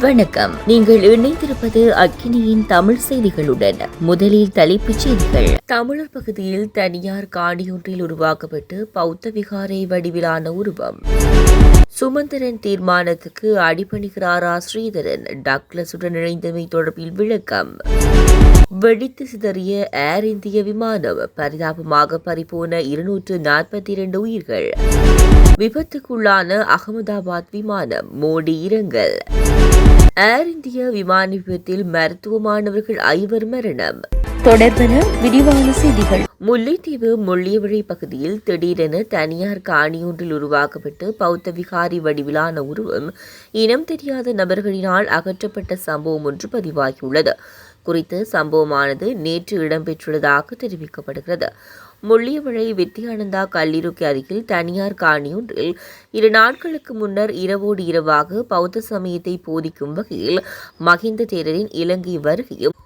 வணக்கம். நீங்கள் இணைந்திருப்பது அக்கினியின் தமிழ் செய்திகளுடன். முதலில் தலைப்புச் செய்திகள். தமிழர் பகுதியில் தனியார் காணியொன்றில் உருவாக்கப்பட்டு பௌத்த விகாரை வடிவிலான உருவம். சுமந்திரன் தீர்மானத்துக்கு அடிபணிகிறாரா ஸ்ரீதரன்? டக்ளஸுடன் இணைந்தமை தொடர்பில் விளக்கம். வெடித்து சிதறிய ஏர் இந்திய விமானம் பரிதாபமாக பறிபோன இருநூற்று நாற்பத்தி இரண்டு உயிர்கள். விபத்துக்குள்ளான அகமதாபாத் விமானம் மோடி இரங்கல். ஏர் இந்திய விமான விபத்தில் மருத்துவ மாணவர்கள் ஐவர் மரணம். தொடர்பென விரிவான செய்திகள். முல்லைத்தீவு முள்ளியவழி பகுதியில் திடீரென தனியார் காணியொன்றில் உருவாக்கப்பட்டு பௌத்த விகாரி வடிவிலான உருவம் இனம் தெரியாத நபர்களினால் அகற்றப்பட்ட சம்பவம் ஒன்று பதிவாகியுள்ளது. குறித்த சம்பவமானது நேற்று இடம்பெற்றுள்ளதாக தெரிவிக்கப்படுகிறது. முள்ளியவழை வித்யானந்தா கல்லூரிக்கு அருகில் தனியார் காணியொன்றில் இரு நாட்களுக்கு முன்னர் இரவோடு இரவாக பௌத்த சமயத்தை போதிக்கும் வகையில் மகிந்த தேரரின் இலங்கை வருகையும்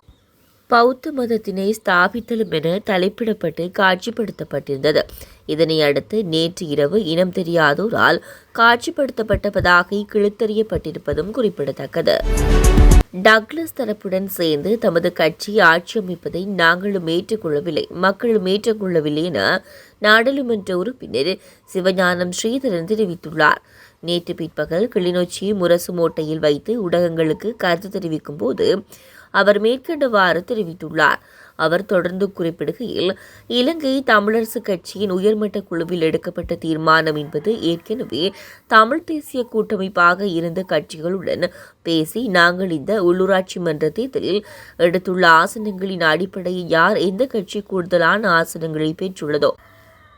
பௌத்த மதத்தினை ஸ்தாபித்தலும் என தலைப்பிடப்பட்டு காட்சிப்படுத்தப்பட்டிருந்தது. இதனை அடுத்து நேற்று இரவு இனம் தெரியாதோரால் காட்சிப்படுத்தப்பட்ட பதாகை கிழித்தறியப்பட்டிருப்பதும் குறிப்பிடத்தக்கது. டக்ளஸ் தரப்புடன் சேர்ந்து தமது கட்சி ஆட்சி அமைப்பதை நாங்களும் ஏற்றுக்கொள்ளவில்லை மக்களும் ஏற்றுக்கொள்ளவில்லை என நாடாளுமன்ற உறுப்பினர் சிவஞானம் ஸ்ரீதரன் தெரிவித்துள்ளார். நேற்று பிற்பகல் கிளிநொச்சி முரசு மோட்டையில் வைத்து ஊடகங்களுக்கு கருத்து தெரிவிக்கும் போது அவர் மேற்கண்டவாறு தெரிவித்துள்ளார். அவர் தொடர்ந்து குறிப்பிடுகையில் இலங்கை தமிழரசு கட்சியின் உயர்மட்ட குழுவில் எடுக்கப்பட்ட தீர்மானம் என்பது ஏற்கனவே தமிழ் தேசிய கூட்டமைப்பாக இருந்த கட்சிகளுடன் பேசி நாங்கள் இந்த உள்ளூராட்சி மன்ற தேர்தலில் எடுத்துள்ள ஆசனங்களின் அடிப்படையில் யார் எந்த கட்சி கூடுதலான ஆசனங்களை பெற்றுள்ளதோ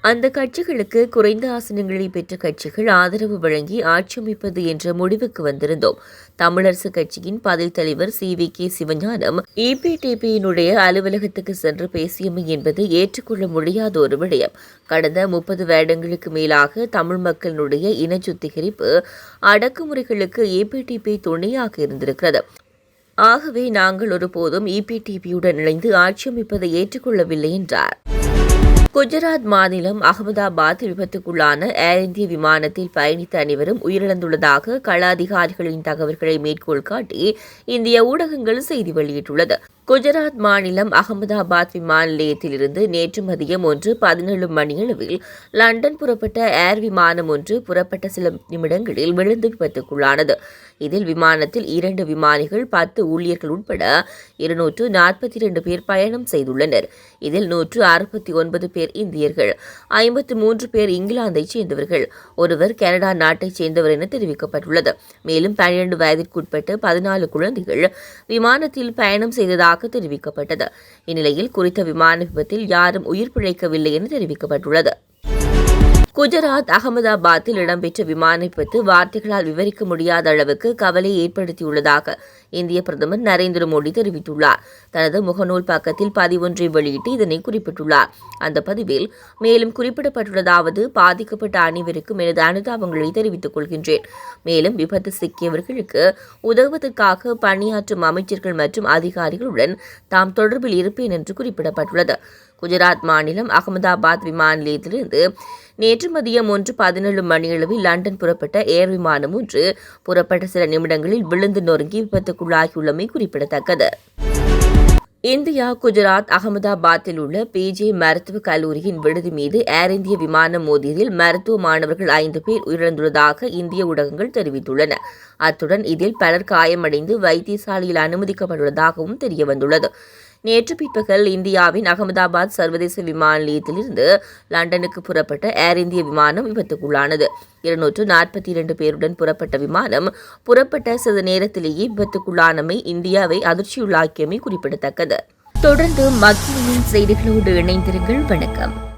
அந்த கட்சிகளுக்கு குறைந்த ஆசனங்களை பெற்ற கட்சிகள் ஆதரவு வழங்கி ஆட்சி அமைப்பது என்ற முடிவுக்கு வந்திருந்தோம். தமிழரசு கட்சியின் பதவி தலைவர் சி. வி. கே. சிவஞானம் இபிடிபியினுடைய அலுவலகத்துக்கு சென்று பேசியமை என்பது ஏற்றுக்கொள்ள முடியாத ஒரு விடயம். கடந்த முப்பது வருடங்களுக்கு மேலாக தமிழ் மக்களினுடைய இன சுத்திகரிப்பு அடக்குமுறைகளுக்கு ஏபிடிபி துணையாக இருந்திருக்கிறது. ஆகவே நாங்கள் ஒருபோதும் இபிடிபியுடன் இணைந்து ஆட்சி அமைப்பதை ஏற்றுக்கொள்ளவில்லை என்றார். குஜராத் மாநிலம் அகமதாபாத் விபத்துக்குள்ளான ஏர் இந்திய விமானத்தில் பயணித்த அனைவரும் உயிரிழந்துள்ளதாக கள அதிகாரிகளின் தகவல்களை மேற்கோள் காட்டி இந்திய ஊடகங்கள் செய்தி வெளியிட்டுள்ளது. குஜராத் மாநிலம் அகமதாபாத் விமான நிலையத்திலிருந்து நேற்று மதியம் ஒன்று பதினேழு மணியளவில் லண்டன் புறப்பட்ட ஏர் விமானம் ஒன்று புறப்பட்ட சில நிமிடங்களில் விழுந்து விபத்துக்குள்ளானது. இதில் விமானத்தில் இரண்டு விமானிகள் பத்து ஊழியர்கள் உட்பட இருநூற்று நாற்பத்தி இரண்டு பேர் பயணம் செய்துள்ளனர். இதில் நூற்று அறுபத்தி ஒன்பது பேர் இந்தியர்கள் ஐம்பத்து மூன்று பேர் இங்கிலாந்தைச் சேர்ந்தவர்கள். ஒருவர் கனடா நாட்டைச் சேர்ந்தவர் என தெரிவிக்கப்பட்டுள்ளது. மேலும் பன்னிரண்டு வயதிற்குட்பட்டு பதினாலு குழந்தைகள் விமானத்தில் பயணம் செய்ததாக தெரிவிக்கப்பட்டது. இந்நிலையில் குறித்த விமான விபத்தில் யாரும் உயிர் பிழைக்கவில்லை என தெரிவிக்கப்பட்டுள்ளது. குஜராத் அகமதாபாத்தில் இடம்பெற்ற விமான விபத்து வார்த்தைகளால் விவரிக்க முடியாத அளவுக்கு கவலை ஏற்படுத்தியுள்ளதாக இந்திய பிரதமர் நரேந்திர மோடி தெரிவித்துள்ளார். தனது முகநூல் பக்கத்தில் பதிவொன்றை வெளியிட்டு இதனை குறிப்பிட்டுள்ளார். அந்த பதிவில் மேலும் குறிப்பிடப்பட்டுள்ளதாவது பாதிக்கப்பட்ட அனைவருக்கும் எனது அனுதாபங்களை தெரிவித்துக் கொள்கின்றேன். மேலும் விபத்து சிக்கியவர்களுக்கு உதவுவதற்காக பணியாற்றும் அமைச்சர்கள் மற்றும் அதிகாரிகளுடன் தாம் தொடர்பில் இருப்பேன் என்று குறிப்பிடப்பட்டுள்ளது. குஜராத் மாநிலம் அகமதாபாத் விமான நிலையத்திலிருந்து நேற்று மதியம் ஒன்று பதினேழு மணியளவில் லண்டன் புறப்பட்ட ஏர் விமானம் ஒன்று புறப்பட்ட சில நிமிடங்களில் விழுந்து நொறுங்கி விபத்துக்குள்ளாகியுள்ளமை குறிப்பிடத்தக்கது. இந்தியா குஜராத் அகமதாபாத்தில் உள்ள பிஜே மருத்துவக் கல்லூரியின் விடுதி மீது ஏர் இந்திய விமானம் மோதியதில் மருத்துவ மாணவர்கள் ஐந்து பேர் உயிரிழந்துள்ளதாக இந்திய ஊடகங்கள் தெரிவித்துள்ளன. அத்துடன் இதில் பலர் காயமடைந்து வைத்தியசாலையில் அனுமதிக்கப்பட்டுள்ளதாகவும் தெரியவந்துள்ளது. நேற்று பிற்பகல் இந்தியாவின் அகமதாபாத் சர்வதேச விமான நிலையத்திலிருந்து லண்டனுக்கு புறப்பட்ட ஏர் இந்திய விமானம் விபத்துக்குள்ளானது. இருநூற்று நாற்பத்தி இரண்டு பேருடன் புறப்பட்ட விமானம் புறப்பட்ட சில நேரத்திலேயே விபத்துக்குள்ளானமை இந்தியாவை அதிர்ச்சியுள்ளாக்கியமை குறிப்பிடத்தக்கது. தொடர்ந்து மத்தியின் செய்திகளோடு இணைந்திருங்கள். வணக்கம்.